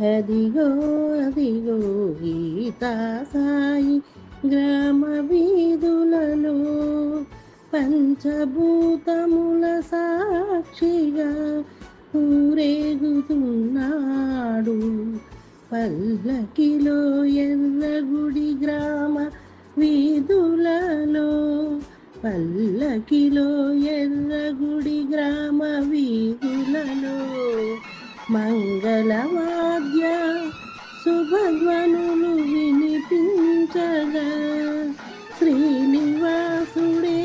అదిగో అదిగో గీతా సాయి గ్రామ వీధులలో పంచభూతముల సాక్షిగా ఊరేగుతున్నాడు. పల్లకిలో ఎర్రగుడి గ్రామ వీధులలో పల్లకిలో ఎర్రగుడి గ్రామ వీధులలో మంగళవాద్య శుభధ్వనులు వినిపించగా. శ్రీనివాసుడే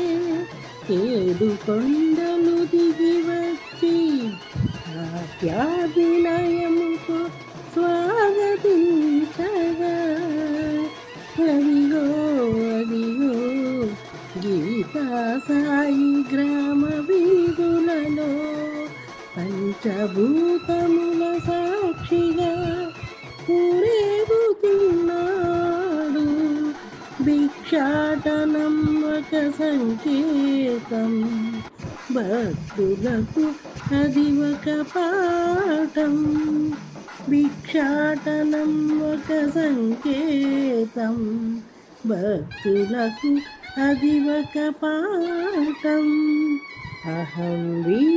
ఏడు కొండలు దిగి వచ్చి ఆప్యాభినయముతో భిక్షాటనం ఒక సంకేతం. భక్తులకు అది ఒక పాఠం. భిక్షాటనం ఒక సంకేతం. భక్తులకు అది ఒక పాఠం. అహం వీ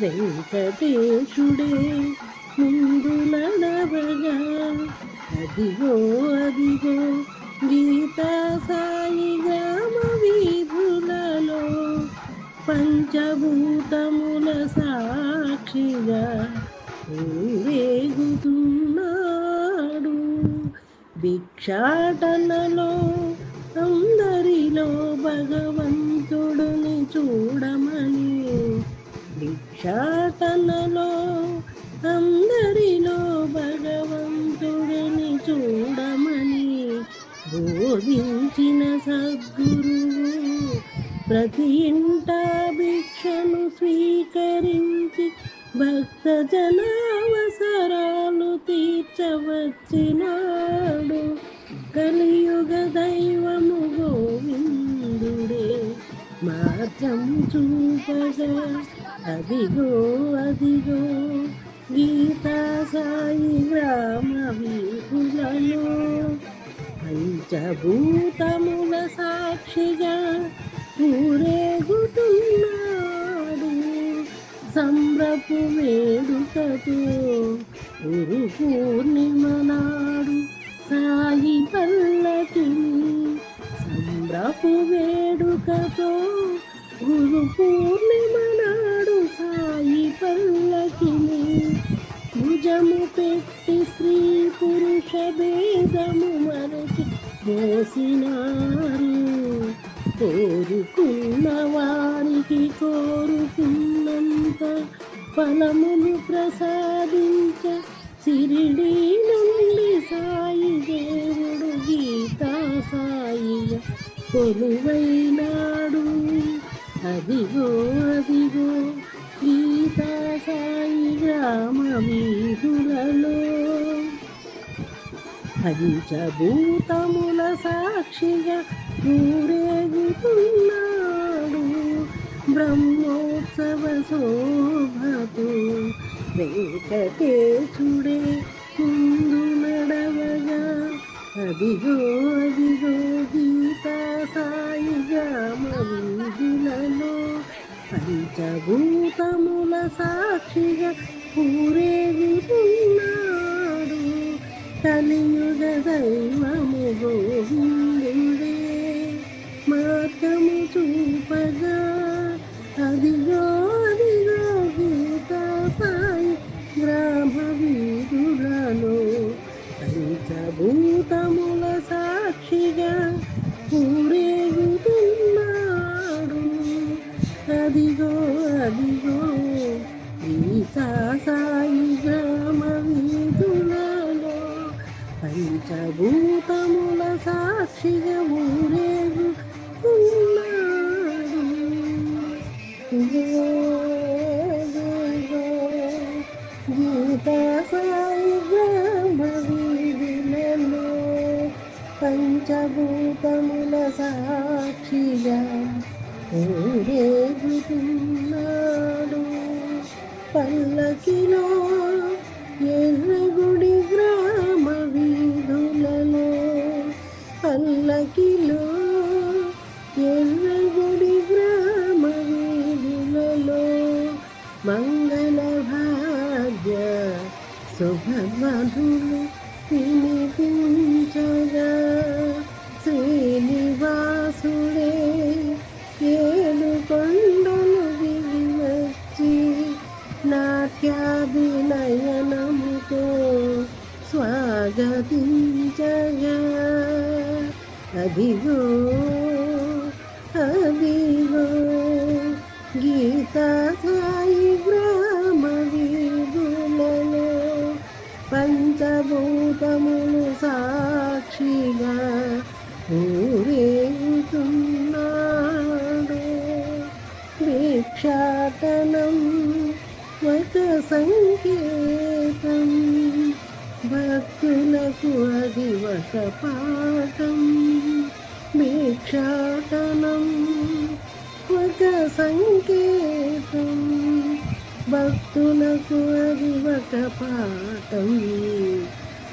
వెంకటేశుడే ముందు నడవగా అదిగో అదిగో గీతా సాయి గ్రామ వీధులలో పంచభూతముల సాక్షిగా ఊరేగుతున్నాడు. భిక్షాటనలో అందరిలో భగవంతుడిని చూడమని భిక్షాటనలో అందరిలో భగవంతుడిని చూడమని బోధించిన సద్గురువు ప్రతి ఇంట భిక్షను స్వీకరించి భక్త జనావసరాలు తీర్చవచ్చినాడు. కలియుగ దైవము గోవిందుడే మార్గం చూపగా అదిగో అదిగో గీతా సాయి గ్రామ వీధులలో పంచభూతముల సాక్షిగా ఊరేగుతున్నాడు. సంబ్రపు వేడుకతో గురు పూర్ణిమనాడు సాయి పల్లకిని. సంబ్రపు వేడుకతో గురు పూర్ణిమ పల్లకిని భుజము పెట్టి స్త్రీ పురుష భేదము మరచి మోసినారు కోరుకున్న వారికి కోరుకున్నంత ఫలములు ప్రసాదించ సిరిడి నుండి సాయి దేవుడు గీతా సాయి కొలువైనాడు. అదిగో అదిగో గీతా సాయి గ్రామ వీధులలో పంచభూతముల సాక్షిగా ఊరేగుతున్నాడు బ్రహ్మోత్సవ శోభతో వెంకటేశుడే ముందు నడవగా అదిగో అదిగో గీతా సాయి గ్రామ పంచభూతముల సాక్షిగా ఊరేగుతున్నాడు కలియుగ దైవము గోవిందుడే మార్గము చూపగా అదిగో అదిగో గీతా సాయి గ్రామ వీరులను పంచభూతము సాక్షిగా ఊరేగు గీతా సాయి గ్రామ వీధులలో పంచభూతముల సాక్షిగా ఊరేగుతున్నాడు. పల్లకిలో వినిపించగా శ్రీనివాసుడే ఏడు కొండలు దిగి నాట్యాభినయనముతో స్వాగతించగా. అదిగో సంకేతం. భక్తులకు అది ఒక పాఠం భిక్షాటనం. ఒక సంకేతం. భక్తులకు అది ఒక పాఠం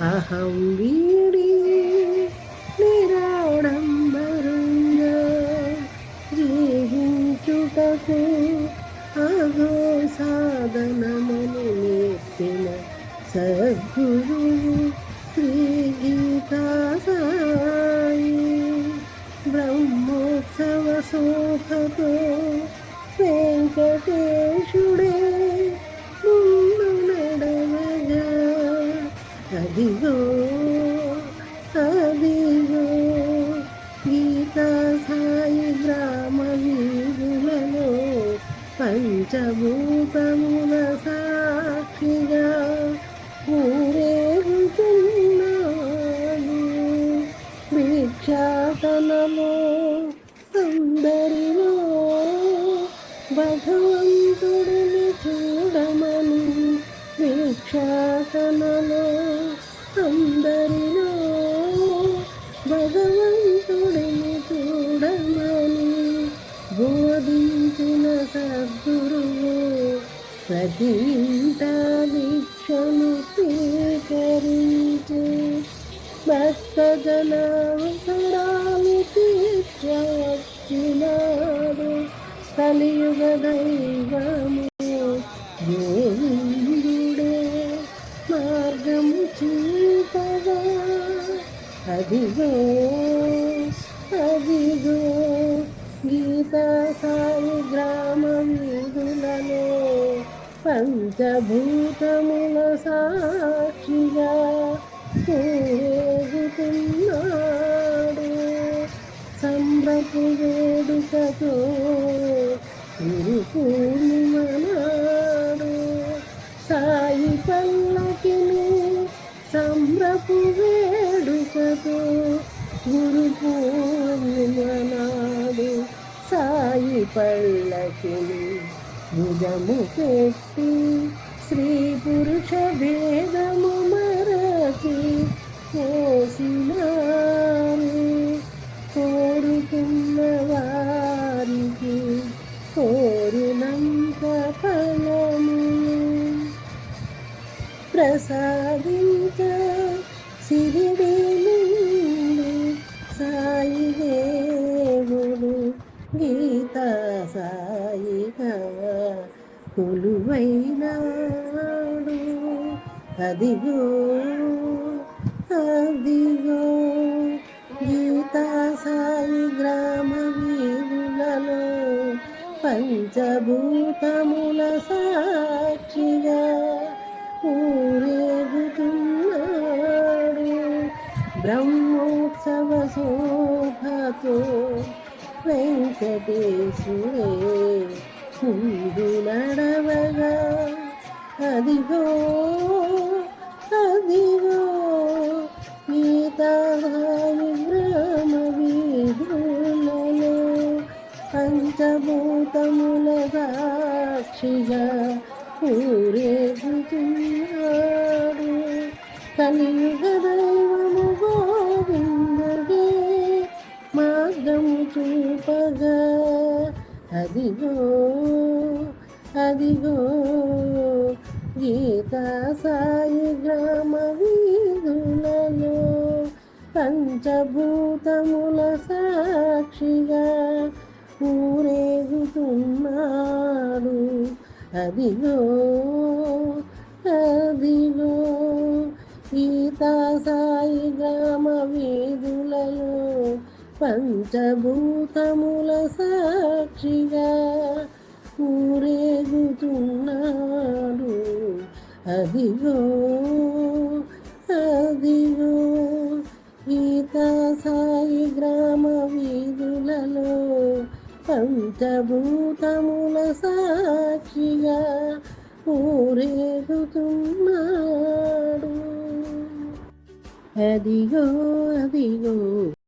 అహం వీడి వెంకటేశుడే ముందు నడవగా. అదిగో అదిగో గీతా సాయి గ్రామ వీధులలో పంచభూతముల సాక్షిగా. బోధించిన సద్గురువు ప్రతి ఇంట దీక్షను స్వీకరించి. భక్త జనావసరాలు తీర్చవచ్చినాడు కలియుగ దైవము గోవిందుడే మార్గము చూపగా అదిగో పంచభూతముల సాక్షిగా ఊరేగుతున్నాడు సంబపు వేడుకతో గురు సాయి పల్లకిని సంబపు వేడుకతో గురు పూర్ణిమనాడు సాయి పల్లకిని భుజము పెట్టి స్త్రీ పురుష భేదము మరచి కోసినారు కోరుకున్న వారికి కోరినంత ఫలము. ప్రసాదించ సిరిడి సాయి దేవుడు గీతా సా కొలువైనాడు అదిగో అదిగో గీతా సాయి గ్రామ వీరులలో పంచభూతముల సాక్షిగా ఊరేగుతున్నాడు. బ్రహ్మోత్సవ శోభతో వెంకటేశుడే ముందు నడవగా అదిగో అదిగో అదిగో గీతా సాయి గ్రామ వీధులలో పంచభూతముల సాక్షిగా ఊరేగుతున్నాడు. అదిగో అదిగో గీతా సాయి గ్రామ వీ పంచభూతముల సాక్షిగా ఊరేగుతున్నాడు. అదిగో అదిగో గీతా సాయి గ్రామ వీధులలో పంచభూతముల సాక్షిగా ఊరేగుతున్నాడు. అదిగో అదిగో.